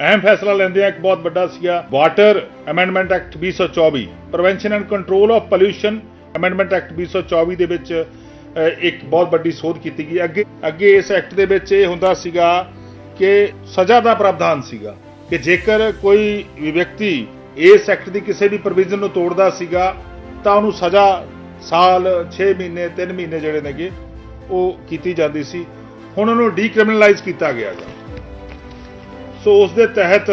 ਅਹਿਮ ਫੈਸਲਾ ਲੈਂਦੇ ਆ ਇੱਕ ਬਹੁਤ ਵੱਡਾ ਸੀਗਾ water amendment act 2024 prevention and control of pollution amendment act 2024 ਦੇ ਵਿੱਚ ਇੱਕ ਬਹੁਤ ਵੱਡੀ ਸੋਧ ਕੀਤੀ ਗਈ। ਅੱਗੇ ਅੱਗੇ ਇਸ ਐਕਟ ਦੇ ਵਿੱਚ ਇਹ ਹੁੰਦਾ ਸੀਗਾ ਕਿ ਸਜ਼ਾ ਦਾ ਪ੍ਰਾਵਧਾਨ ਸੀਗਾ ਕਿ ਜੇਕਰ ਕੋਈ ਵਿਅਕਤੀ ਇਸ ਐਕਟ ਦੀ ਕਿਸੇ ਵੀ ਪ੍ਰੋਵੀਜ਼ਨ ਨੂੰ ਤੋੜਦਾ ਸੀਗਾ, ਤਾਂ ਉਹਨੂੰ ਸਜ਼ਾ ਸਾਲ 6 ਮਹੀਨੇ 3 ਮਹੀਨੇ ਜਿਹੜੇ ਨੇਗੇ, ਉਹ ਕੀਤੀ ਜਾਂਦੀ ਸੀ। ਹੁਣ ਉਹਨੂੰ ਡੀਕ੍ਰਿਮੀਨਲਾਈਜ਼ ਕੀਤਾ ਗਿਆ ਗਾ ਸੋ ਉਸ ਦੇ ਤਹਿਤ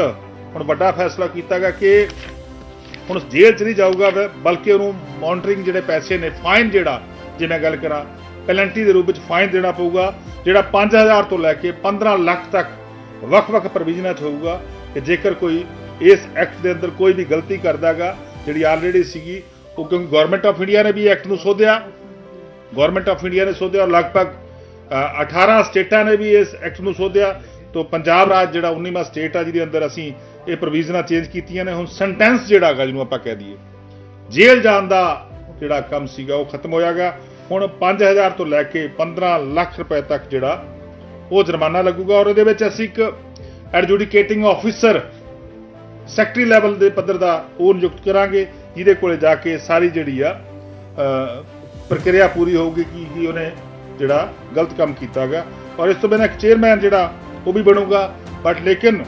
ਹੁਣ ਵੱਡਾ ਫੈਸਲਾ ਕੀਤਾ ਗਿਆ ਕਿ ਹੁਣ ਜੇਲ੍ਹ ਚ ਨਹੀਂ ਜਾਊਗਾ ਬਲਕਿ ਉਹਨੂੰ ਮੌਨਟਰਿੰਗ ਜਿਹੜੇ ਪੈਸੇ ਨੇ ਫਾਈਨ ਜਿਹੜਾ ਜੇ ਮੈਂ ਗੱਲ ਕਰਾਂ ਪੈਨਲਟੀ ਦੇ ਰੂਪ ਵਿੱਚ ਫਾਈਨ ਦੇਣਾ ਪਊਗਾ ਜਿਹੜਾ 5000 ਤੋਂ ਲੈ ਕੇ 15 ਲੱਖ ਤੱਕ ਵੱਖ-ਵੱਖ ਪ੍ਰੋਵੀਜ਼ਨਾਂ 'ਚ ਹੋਊਗਾ ਕਿ ਜੇਕਰ ਕੋਈ ਇਸ ਐਕਟ ਦੇ ਅੰਦਰ ਕੋਈ ਵੀ ਗਲਤੀ ਕਰਦਾਗਾ ਜਿਹੜੀ ਆਲਰੇਡੀ ਸੀਗੀ ਉਹ ਕਿਉਂਕਿ ਗਵਰਨਮੈਂਟ ਆਫ ਇੰਡੀਆ ਨੇ ਵੀ ਐਕਟ ਨੂੰ ਸੋਧਿਆ? ਗਵਰਨਮੈਂਟ ਆਫ ਇੰਡੀਆ ਨੇ ਸੋਧਿਆ ਔਰ ਲਗਭਗ ਅ, 18 ਸਟੇਟਾਂ ਨੇ ਵੀ ਇਸ ਐਕਟ ਨੂੰ ਸੋਧਿਆ। ਤੋਂ ਪੰਜਾਬ ਰਾਜ ਜਿਹੜਾ 19ਵਾਂ ਸਟੇਟ ਆ ਜਿਹਦੇ ਅੰਦਰ ਅਸੀਂ ਇਹ ਪ੍ਰੋਵੀਜ਼ਨਾਂ ਚੇਂਜ ਕੀਤੀਆਂ ਨੇ, ਹੁਣ ਸੈਂਟੈਂਸ ਜਿਹੜਾ ਹੈਗਾ ਜਿਹਨੂੰ ਆਪਾਂ ਕਹਿ ਦਈਏ, ਜੇਲ੍ਹ ਜਾਣ ਦਾ ਜਿਹੜਾ ਕੰਮ ਸੀਗਾ ਉਹ ਖਤਮ ਹੋਇਆਗਾ ਹੁਣ 5000 ਤੋਂ ਲੈ ਕੇ 15 ਲੱਖ ਰੁਪਏ ਤੱਕ ਜਿਹੜਾ ਉਹ ਜੁਰਮਾਨਾ ਲੱਗੂਗਾ ਔਰ ਇਹਦੇ ਵਿੱਚ ਅਸੀਂ ਇੱਕ ਐਡਜੂਡੀਕੇਟਿੰਗ ਆਫੀਸਰ ਸੈਕਟਰੀ ਲੈਵਲ ਦੇ ਪੱਧਰ ਦਾ ਉਹ ਨਿਯੁਕਤ ਕਰਾਂਗੇ, ਜਿਹਦੇ ਕੋਲੇ ਜਾ ਕੇ ਸਾਰੀ ਜਿਹੜੀ ਆ ਪ੍ਰਕਿਰਿਆ ਪੂਰੀ ਹੋਊਗੀ ਕਿ ਕੀ ਉਹਨੇ ਜਿਹੜਾ ਗਲਤ ਕੰਮ ਕੀਤਾਗਾ ਔਰ ਇਸ ਤੋਂ ਬਿਨਾਂ ਇੱਕ ਚੇਅਰਮੈਨ ਜਿਹੜਾ ਉਹ ਵੀ ਬਣੂਗਾ ਬਟ ਲੇਕਿਨ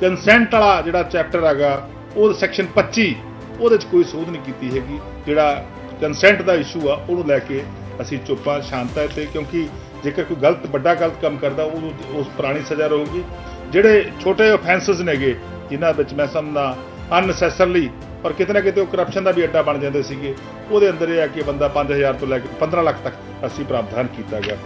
ਕੰਸੈਂਟ ਵਾਲਾ ਜਿਹੜਾ ਚੈਪਟਰ ਹੈਗਾ, ਉਹ ਸੈਕਸ਼ਨ 25 ਉਹਦੇ 'ਚ ਕੋਈ ਸੋਧ ਨਹੀਂ ਕੀਤੀ ਹੈਗੀ। ਜਿਹੜਾ ਕੰਸੈਂਟ ਦਾ ਇਸ਼ੂ ਆ, ਉਹਨੂੰ ਲੈ ਕੇ ਅਸੀਂ ਚੁੱਪਾਂ ਸ਼ਾਂਤ ਤੇ ਕਿਉਂਕਿ ਜੇਕਰ ਕੋਈ ਗਲਤ, ਵੱਡਾ ਗਲਤ ਕੰਮ ਕਰਦਾ ਉਹਨੂੰ ਉਸ ਪੁਰਾਣੀ ਸਜ਼ਾ ਰਹੂਗੀ। ਜਿਹੜੇ ਛੋਟੇ ਆਫੈਂਸਸ ਨੇਗੇ, ਜਿਨ੍ਹਾਂ ਵਿੱਚ ਮੈਂ ਸਮਝਦਾ ਅਨਨੈਸੈਸਰਲੀ ਔਰ ਕਿਤੇ ਨਾ ਕਿਤੇ ਉਹ ਕਰਪਸ਼ਨ ਦਾ ਵੀ ਅੱਡਾ ਬਣ ਜਾਂਦੇ ਸੀਗੇ, ਉਹਦੇ ਅੰਦਰ ਇਹ ਆ ਕਿ ਬੰਦਾ 5000 ਤੋਂ ਲੈ ਕੇ 15 ਲੱਖ ਤੱਕ ਅਸੀਂ ਪ੍ਰਾਵਧਾਨ ਕੀਤਾ ਗਿਆ।